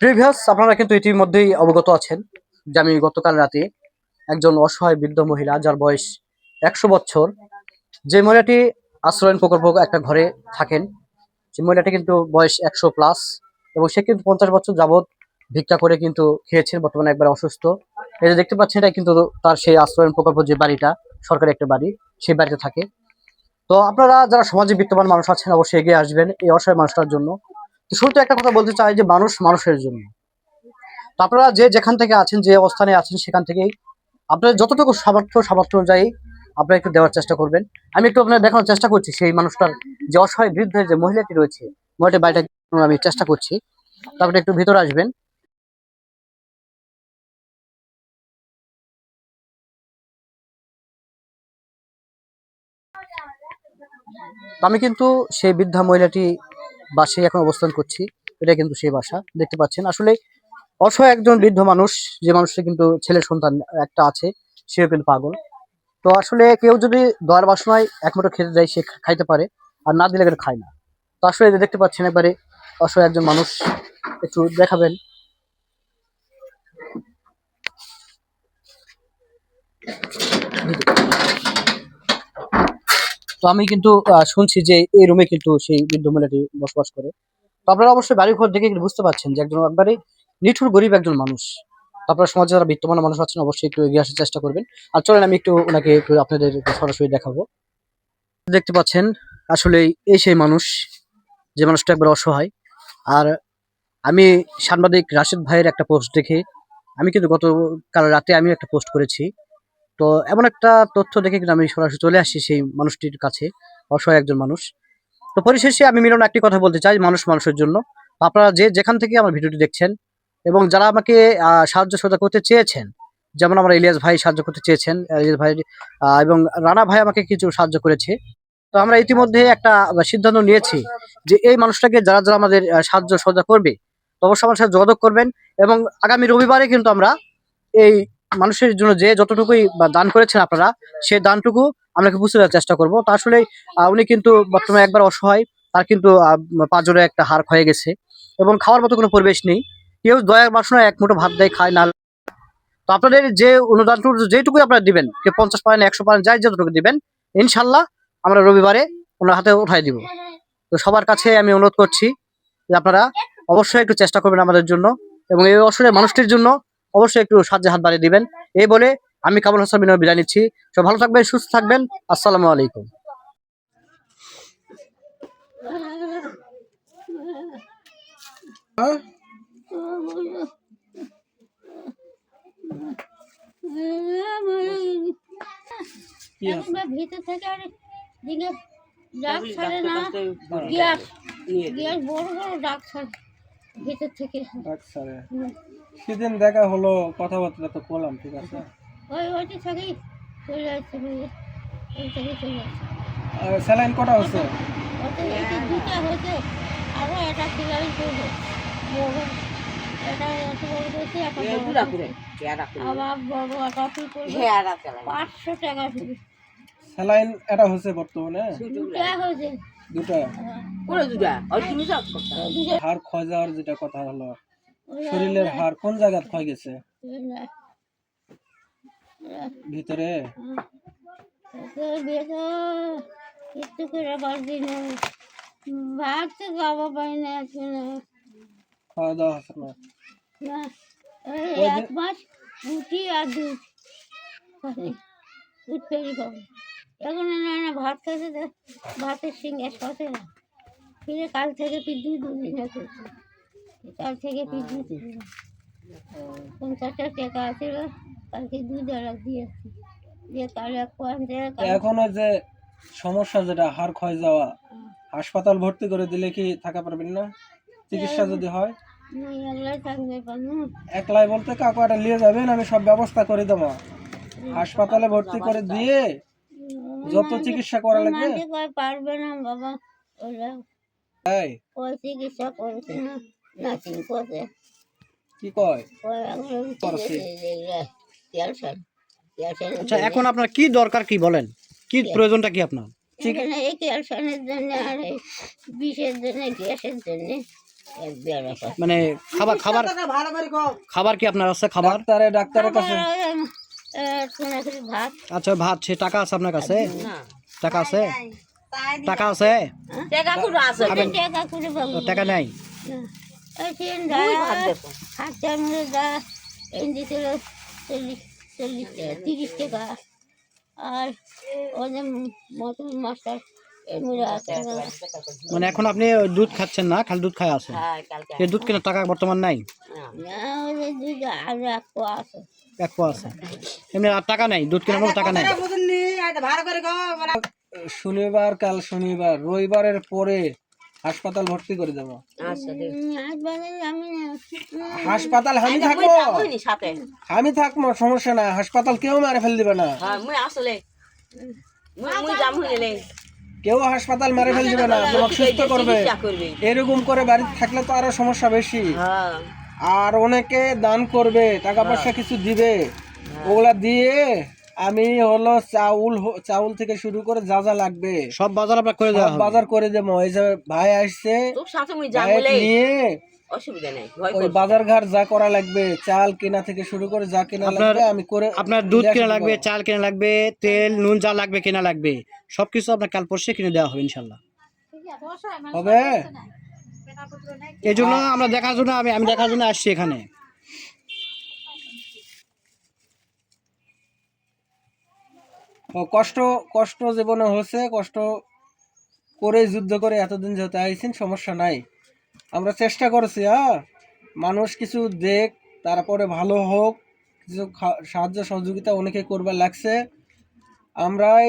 Previous, আপনারা কিন্তু ইতিমধ্যেই অবগত আছেন যে আমি গতকাল রাতে একজন অসহায় বৃদ্ধ মহিলা, যার বয়স একশো বছর, যে মহিলাটি আশ্রয়ন প্রকল্প একটা ঘরে থাকেন, যে মহিলাটি কিন্তু বয়স একশো প্লাস এবং সে কিন্তু পঞ্চাশ বছর যাবৎ ভিক্ষা করে কিন্তু খেয়েছেন, বর্তমানে একবার অসুস্থ। এই যে দেখতে পাচ্ছেন, এটা কিন্তু তার সেই আশ্রয়ন প্রকল্প যে বাড়িটা, সরকারি একটা বাড়ি, সেই বাড়িতে থাকে। তো আপনারা যারা সমাজে বিত্তমান মানুষ আছেন, অবশ্যই এগিয়ে আসবেন এই অসহায় মানুষটার জন্য। শুরুতে একটা কথা বলতে চাই যে মানুষ মানুষের জন্য। আপনারা যে যেখান থেকে আছেন, যে অবস্থানে আছেন সেখান থেকেই আপনার যতটুকু সামর্থ্য সামর্থ্য অনুযায়ী আপনারা একটু দেওয়ার চেষ্টা করবেন। আমি একটু আপনার দেখানোর চেষ্টা করছি সেই মানুষটার যে অসহায় বৃদ্ধের যে মহিলাটি রয়েছে মহিলাটির বাড়িটা আমি চেষ্টা করছি। তারপরে একটু ভিতরে আসবেন। আমি কিন্তু সেই বৃদ্ধা মহিলাটি বাসায় এখন অবস্থান করছি। এটা কিন্তু সেই বাসা, দেখতে পাচ্ছেন। আসলে অসহায় একজন বৃদ্ধ মানুষ, যে মানুষটা কিন্তু ছেলে সন্তান একটা আছে, সেও কিন্তু পাগল। তো আসলে কেউ যদি দয়ার বাসনায় একমাত্র খেতে দেয়, সে খাইতে পারে, আর না দিলে কিন্তু খায় না। তো আসলে দেখতে পাচ্ছেন, একবারে অসহায় একজন মানুষ, একটু দেখাবেন। তো আমি কিন্তু শুনছি যে এই রুমে কিন্তু সেই বৃদ্ধ মহিলাটি বসবাস করে। তো আপনারা অবশ্যই বাড়ি ঘর দেখে বুঝতে পারছেন যে একজন একবারে নিঠুর গরিব একজন মানুষ। আপনারা সমাজে যারা বিত্তমান মানুষ আছেন, অবশ্যই একটু এগিয়ে আসার চেষ্টা করবেন। আর চলেন আমি একটু ওনাকে একটু আপনাদের সরাসরি দেখাবো। দেখতে পাচ্ছেন, আসলে এই সেই মানুষ, যে মানুষটা একবার অসহায়। আর আমি সাংবাদিক রাশেদ ভাইয়ের একটা পোস্ট দেখে, আমি কিন্তু গতকাল রাতে আমি একটা পোস্ট করেছি। তো এমন একটা তথ্য দেখে কিন্তু আমি সরাসরি চলে আসছি সেই মানুষটির কাছে, অসহায় একজন মানুষ। তো পরিশেষে আমি মিলন একটি কথা বলতে চাই মানুষ মানুষের জন্য। আপনারা যে যেখান থেকে আমার ভিডিওটি দেখছেন এবং যারা আমাকে সাহায্য সহযোগিতা করতে চেয়েছেন, যেমন আমার ইলিয়াস ভাই সাহায্য করতে চেয়েছেন, ইলিয়াস ভাই এবং রানা ভাই আমাকে কিছু সাহায্য করেছে। তো আমরা ইতিমধ্যে একটা সিদ্ধান্ত নিয়েছি যে এই মানুষটাকে যারা যারা আমাদের সাহায্য সহযোগিতা করবে অবশ্যই আমার সাথে যোগাযোগ করবেন এবং আগামী রবিবারে কিন্তু আমরা এই মানুষের জন্য যে যতটুকুই দান করেছেন আপনারা সেই দানটুকু আমরা বুঝতে দেওয়ার চেষ্টা করব। তো আসলে উনি কিন্তু বর্তমানে একবার অসহায়, তার কিন্তু পাঁজরে একটা হার হয়ে গেছে এবং খাওয়ার মতো কোনো পরিবেশ নেই। কেউ দয়ার বাসনায় এক মুঠো ভাত দেয়, খায় না। তো আপনাদের যে অনুদানটুকু যেটুকু আপনারা দিবেন, কেউ পঞ্চাশ পারেন, একশো পারেন, যাই যতটুকু দিবেন, ইনশাল্লাহ আমরা রবিবারে ওনার হাতে উঠাই দিব। তো সবার কাছে আমি অনুরোধ করছি যে আপনারা অবশ্যই একটু চেষ্টা করবেন আমাদের জন্য এবং এই অসহায় মানুষটির জন্য অবশ্যই একটু সাহায্যের হাত বাড়িয়ে দিবেন। এই বলে আমি কাবুল হাসান বিনয় বিদায় নিচ্ছি। সব ভালো থাকবেন সুস্থ থাকবেন। আসসালামু আলাইকুম। ভিতর থেকে আর ডাক ছাড়ে না। গ্যাস। গ্যাস বড় বড় ডাক ছাড়ে। ভিতর থেকে। আচ্ছা রে। সেদিন দেখা হলো কথাবার্তা তো বললাম ঠিক আছে? ওই ওইটি থেকেই চলে আসছে ওই থেকে চলে আসছে। স্যালাইন কটা হচ্ছে ওতে দুটা হয়েছে। আরও একটা কি করবে। পাঁচশো টাকা স্যালাইন এটা হচ্ছে বর্তমানে? দুটা হাড় ক্ষয় যাওয়ার যেটা কথা হলো শরীরের হাড় কোন জায়গায় ক্ষয় গেছে? ভিতরে? একটু করে পারছি না? ভাত খাওয়া পাই না। খাওয়া দাওয়া হচ্ছে এক মাস রুটি আর দুধ। দুধ খাব। এখন না না ভাত দে ভাতের সঙ্গে সাথে না। ফিরে কাল থেকে পিদ্যু দুদিন হচ্ছে কাল থেকে পিদ্যু পঞ্চাশটা টাকা আছিল কালকে দুধ আর দিয়েছি দিয়ে কাল এক এখন যে সমস্যা যেটা হাড় ক্ষয় যাওয়া হাসপাতাল ভর্তি করে দিলে কি থাকা পারবেন না? চিকিৎসা যদি হয়? একলাই বলতে কাকু একটা নিয়ে যাবেন আমি সব ব্যবস্থা করে দেবো। হাসপাতালে ভর্তি করে দিয়ে যত চিকিৎসা করা লাগবে। পারবে না বাবা। ওরা ওই চিকিৎসা করেছে না করছে। কি কয়? আচ্ছা এখন আপনার কি দরকার কি বলেন? কি প্রয়োজনটা কি আপনার? এখানে এই ক্যালসামের জন্য আর এই বিষের জন্য গ্যাসের জন্য মানে খাবার খাবার খাবার কি আপনার আছে খাবার? ডাক্তারে ডাক্তারের কাছে আচ্ছা ভাত সে টাকা আছে আপনার কাছে? টাকা আছে? টাকা আছে? টাকা আছে। টাকা নাই? তিরিশ টাকা। আর ওদের মতন মাস্টার মানে এখন আপনি দুধ খাচ্ছেন না? খালি দুধ খায় আছে এই দুধ কেনার টাকা বর্তমান নাই? না। দুধ আরও আছে। এক পোয়া আছে এমনি আর টাকা নাই দুধ কেনার মতো টাকা নাই। শনিবার কাল শনিবার রবিবারের পরে হাসপাতাল ভর্তি করে দেবো। না হাসপাতাল আমি থাকব। আমি থাকব সমস্যা না হাসপাতাল কেউ মারে ফেল দিবে না। কেউ হাসপাতাল মেরে ফেল দিবে না। তোমাকে সুস্থ করবে। এরকম করে বাড়িতে থাকলে তো আরও সমস্যা বেশি। আর অনেকে দান করবে টাকা পয়সা কিছু দিবে। ওগুলা দিয়ে আমি হলো চাউল চাউল থেকে শুরু করে যা যা লাগবে সব বাজার আপনার করে দেওয়া বাজার করে দেবো। এই যে ভাই আসছে নিয়ে অসুবিধা নেই ওই বাজার ঘাট যা করা লাগবে চাল কেনা থেকে শুরু করে যা কেনা লাগবে আমি করে আপনার দুধ কেনা লাগবে চাল কেনা লাগবে তেল নুন যা লাগবে কেনা লাগবে সবকিছু আপনার কাল পরশু কিনে দেওয়া হবে ইনশাল্লাহ। হবে? এই জন্য আমরা দেখার জন্য আমি আমি দেখার জন্য আসছি এখানে। কষ্ট কষ্ট জীবনে হচ্ছে কষ্ট করে যুদ্ধ করে এতদিন যেহেতু আইছেন, সমস্যা নাই। আমরা চেষ্টা করেছি হ্যাঁ? মানুষ কিছু দেখ, তারপরে ভালো হোক, কিছু সাহায্য সহযোগিতা অনেকে করবার লাগছে। আমরাই